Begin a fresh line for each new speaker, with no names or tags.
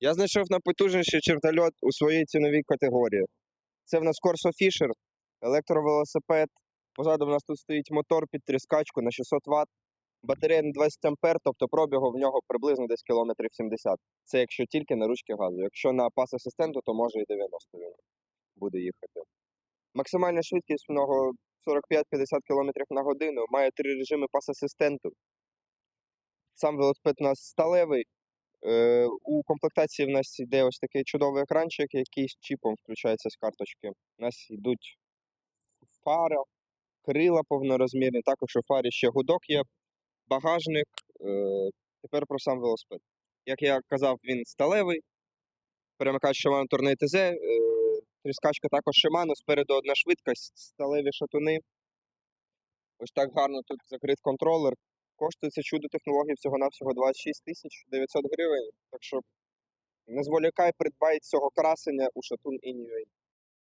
Я знайшов найпотужніший чертольот у своїй ціновій категорії. Це в нас Corso Fisher, електровелосипед. Позаду в нас тут стоїть мотор під тріскачку на 600 Вт. Батарея на 20 ампер, тобто пробігу в нього приблизно десь кілометрів 70. Це якщо тільки на ручки газу. Якщо на пас асистенту, то може і 90 він буде їхати. Максимальна швидкість в нього 45-50 км на годину. Має три режими пас асистенту. Сам велосипед у нас сталевий. Е, у комплектації в нас йде ось такий чудовий екранчик, який з чіпом включається з карточки. У нас йдуть фара, крила повнорозмірні, також у фарі ще гудок є, багажник. Е, тепер про сам велосипед. Як я казав, він сталевий, перемикач Shimano Tourneo TZ, е, тріскачка також Shimano, спереду одна швидкість, сталеві шатуни. Ось так гарно тут закрит контролер. Коштує це чудо технології всього-навсього 26 тисяч 900 гривень. Так що не зволікай, придбай цього красення у Шатун Інюей.